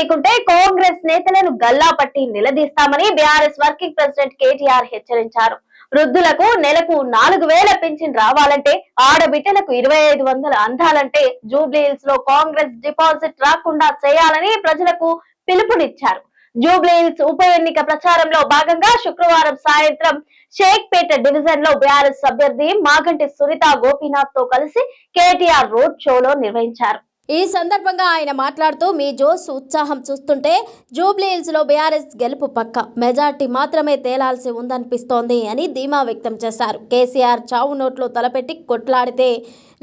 చేయకుంటే కాంగ్రెస్ నేతలను గల్లా పట్టి నిలదీస్తామని బీఆర్ఎస్ వర్కింగ్ ప్రెసిడెంట్ కేటీఆర్ హెచ్చరించారు. వృద్ధులకు నెలకు నాలుగు వేల పెన్షన్ రావాలంటే ఆడబిడ్డలకు ఇరవై ఐదు వందలు అందాలంటే జూబ్లీహిల్స్లో కాంగ్రెస్ డిపాజిట్ రాకుండా చేయాలని ప్రజలకు పిలుపునిచ్చారు. జూబ్లీహిల్స్ ఉప ఎన్నిక ప్రచారంలో భాగంగా శుక్రవారం సాయంత్రం షేక్పేట డివిజన్లో బీఆర్ఎస్ అభ్యర్థి మాగంటి సునీత గోపీనాథ్తో కలిసి కేటీఆర్ రోడ్ షోలో నిర్వహించారు. ఈ సందర్భంగా ఆయన మాట్లాడుతూ మీ జోస్ ఉత్సాహం చూస్తుంటే జూబ్లీహిల్స్లో బీఆర్ఎస్ గెలుపు పక్క మెజార్టీ మాత్రమే తేలాల్సి ఉందనిపిస్తోంది అని ధీమా వ్యక్తం చేశారు. కేసీఆర్ చావు నోట్లో తలపెట్టి కొట్లాడితే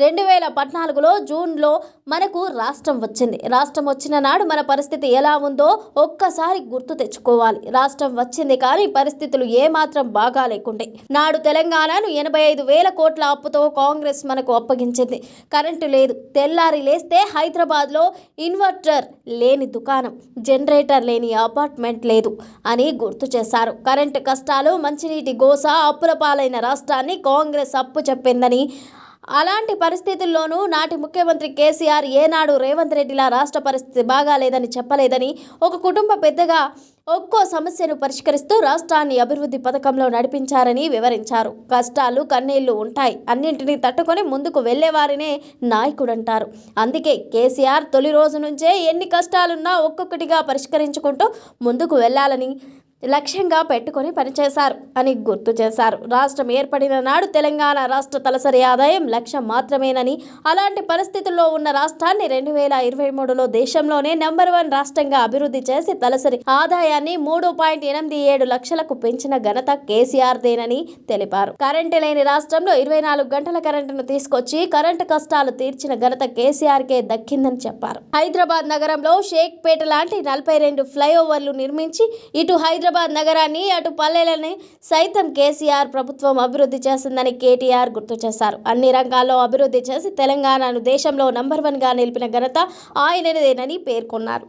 రెండు వేల పద్నాలుగులో జూన్లో మనకు రాష్ట్రం వచ్చింది. రాష్ట్రం వచ్చిన నాడు మన పరిస్థితి ఎలా ఉందో ఒక్కసారి గుర్తు తెచ్చుకోవాలి. రాష్ట్రం వచ్చింది కానీ పరిస్థితులు ఏమాత్రం బాగా లేకుండే నాడు తెలంగాణను ఎనభై ఐదు వేల కోట్ల అప్పుతో కాంగ్రెస్ మనకు అప్పగించింది. కరెంటు లేదు. తెల్లారి లేస్తే హైదరాబాద్లో ఇన్వర్టర్ లేని దుకాణం జనరేటర్ లేని అపార్ట్మెంట్ లేదు అని గుర్తు చేశారు. కరెంటు కష్టాలు మంచినీటి గోస అప్పుల పాలైన రాష్ట్రాన్ని కాంగ్రెస్ అప్పు చెప్పిందని అలాంటి పరిస్థితుల్లోనూ నాటి ముఖ్యమంత్రి కేసీఆర్ ఏనాడు రేవంత్ రెడ్డిలా రాష్ట్ర పరిస్థితి బాగాలేదని చెప్పలేదని ఒక కుటుంబ పెద్దగా ఒక్కో సమస్యను పరిష్కరిస్తూ రాష్ట్రాన్ని అభివృద్ధి పథకంలో నడిపించారని వివరించారు. కష్టాలు కన్నీళ్ళు ఉంటాయి. అన్నింటినీ తట్టుకొని ముందుకు వెళ్ళేవారినే నాయకుడంటారు. అందుకే కేసీఆర్ తొలి రోజు నుంచే ఎన్ని కష్టాలున్నా ఒక్కొక్కటిగా పరిష్కరించుకుంటూ ముందుకు వెళ్ళాలని లక్ష్యంగా పెట్టుకొని పనిచేశారు అని గుర్తు చేశారు. రాష్ట్రం ఏర్పడిన నాడు తెలంగాణ రాష్ట్ర తలసరి ఆదాయం లక్ష్యం మాత్రమేనని అలాంటి పరిస్థితుల్లో ఉన్న రాష్ట్రాన్ని రెండు వేల ఇరవై మూడులో దేశంలోనే నెంబర్ వన్ రాష్ట్రంగా అభివృద్ధి చేసి తలసరి ఆదాయాన్ని మూడు పాయింట్ ఎనిమిది ఏడు లక్షలకు పెంచిన ఘనత కేసీఆర్దేనని తెలిపారు. కరెంటు లేని రాష్ట్రంలో ఇరవై నాలుగు గంటల కరెంటును తీసుకొచ్చి కరెంటు కష్టాలు తీర్చిన ఘనత కేసీఆర్కే దక్కిందని చెప్పారు. హైదరాబాద్ నగరంలో షేక్పేట లాంటి నలభై రెండు ఫ్లైఓవర్లు నిర్మించి ఇటు హైదరాబాద్ నగరాన్ని అటు పల్లెలని సైతం కేసీఆర్ ప్రభుత్వం అభివృద్ధి చేసిందని కేటీఆర్ గుర్తు చేశారు. అన్ని రంగాల్లో అభివృద్ధి చేసి తెలంగాణను దేశంలో నంబర్ వన్గా నిలిపిన ఘనత ఆయనదేనని పేర్కొన్నారు.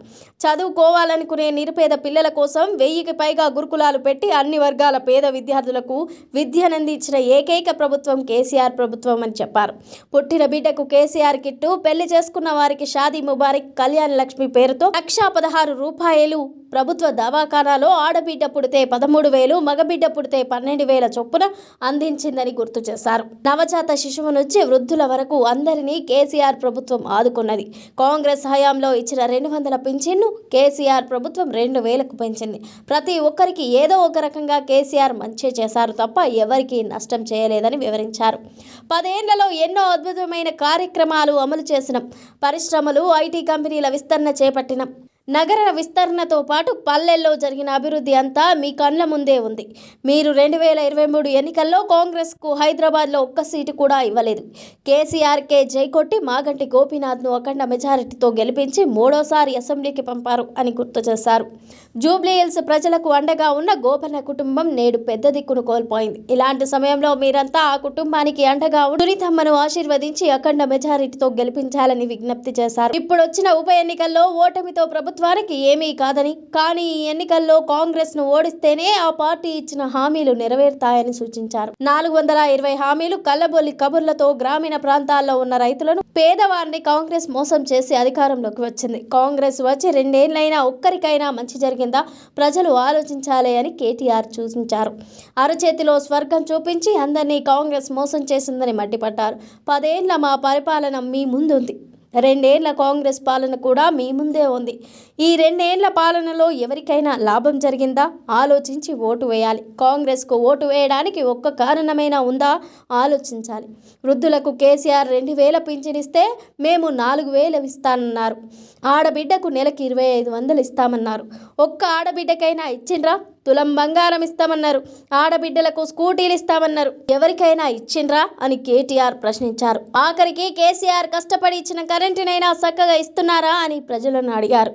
చదువుకోవాలనుకునే నిరుపేద పిల్లల కోసం వెయ్యికి పైగా గురుకులాలు పెట్టి అన్ని వర్గాల పేద విద్యార్థులకు విద్యనందించిన ఏకైక ప్రభుత్వం కేసీఆర్ ప్రభుత్వం అని చెప్పారు. పుట్టిన బిడ్డకు కేసీఆర్ కిట్టు పెళ్ళి చేసుకున్న వారికి షాదీ ముబారక్ కళ్యాణ లక్ష్మి పేరుతో లక్షా పదహారు రూపాయలు ప్రభుత్వ దవాఖానాలో ఆడబిడ్డ పుడితే పదమూడు వేలు మగబిడ్డ పుడితే పన్నెండు వేల చొప్పున అందించిందని గుర్తు చేశారు. నవజాత శిశువు నుంచి వృద్ధుల వరకు అందరినీ కేసీఆర్ ప్రభుత్వం ఆదుకున్నది. కాంగ్రెస్ హయాంలో ఇచ్చిన రెండు వందల పింఛన్ను కేసీఆర్ ప్రభుత్వం రెండు వేలకు పెంచింది. ప్రతి ఒక్కరికి ఏదో ఒక రకంగా కేసీఆర్ మంచి చేశారు తప్ప ఎవరికీ నష్టం చేయలేదని వివరించారు. పదేళ్ళలో ఎన్నో అద్భుతమైన కార్యక్రమాలు అమలు చేసిన పరిశ్రమలు ఐటీ కంపెనీల విస్తరణ చేపట్టిన నగర విస్తరణతో పాటు పల్లెల్లో జరిగిన అభివృద్ధి అంతా మీ కళ్ళ ముందే ఉంది. మీరు రెండు వేల ఇరవై మూడు ఎన్నికల్లో కాంగ్రెస్కు హైదరాబాద్లో ఒక్క సీటు కూడా ఇవ్వలేదు. కేసీఆర్కే జై కొట్టి మాగంటి గోపీనాథ్ను అఖండ మెజారిటీతో గెలిపించి మూడోసారి అసెంబ్లీకి పంపారు అని గుర్తు చేశారు. జూబ్లీహిల్స్ ప్రజలకు అండగా ఉన్న గోపన్న కుటుంబం నేడు పెద్ద దిక్కును కోల్పోయింది. ఇలాంటి సమయంలో మీరంతా ఆ కుటుంబానికి అండగా ఉండి ఆశీర్వదించి అఖండ మెజారిటీతో గెలిపించాలని విజ్ఞప్తి చేశారు. ఇప్పుడు వచ్చిన ఉప ఎన్నికల్లో ఓటమితో ప్రభుత్వానికి ఏమీ కాదని కానీ ఈ ఎన్నికల్లో కాంగ్రెస్ను ఓడిస్తేనే ఆ పార్టీ ఇచ్చిన హామీలు నెరవేరుతాయని సూచించారు. నాలుగు వందల ఇరవై హామీలు కళ్ళబొల్లి కబుర్లతో గ్రామీణ ప్రాంతాల్లో ఉన్న రైతులను పేదవారిని కాంగ్రెస్ మోసం చేసి అధికారంలోకి వచ్చింది. కాంగ్రెస్ వచ్చి రెండేళ్ళైనా ఒక్కరికైనా మంచి జరిగిందా? ప్రజలు ఆలోచించాలి అని కేటీఆర్ సూచించారు. అరచేతిలో స్వర్గం చూపించి అందరినీ కాంగ్రెస్ మోసం చేసిందని మట్టిపట్టారు పదేళ్ళ మా పరిపాలన మీ ముందుంది. రెండేళ్ళ కాంగ్రెస్ పాలన కూడా మీ ముందే ఉంది. ఈ రెండేళ్ళ పాలనలో ఎవరికైనా లాభం జరిగిందా? ఆలోచించి ఓటు వేయాలి. కాంగ్రెస్కు ఓటు వేయడానికి ఒక్క కారణమైనా ఉందా? ఆలోచించాలి. వృద్ధులకు కేసీఆర్ రెండు వేల పింఛనిస్తే మేము నాలుగు వేలు ఇస్తానన్నారు. ఆడబిడ్డకు నెలకి ఇరవై ఐదు వందలు ఇస్తామన్నారు. ఒక్క ఆడబిడ్డకైనా ఇచ్చిండ్రా? తులం బంగారం ఇస్తామన్నారు. ఆడబిడ్డలకు స్కూటీలు ఇస్తామన్నారు. ఎవరికైనా ఇచ్చిండ్రా అని కేటీఆర్ ప్రశ్నించారు. ఆఖరికి కేసీఆర్ కష్టపడి ఇచ్చిన కరెంటునైనా చక్కగా ఇస్తున్నారా అని ప్రజలను అడిగారు.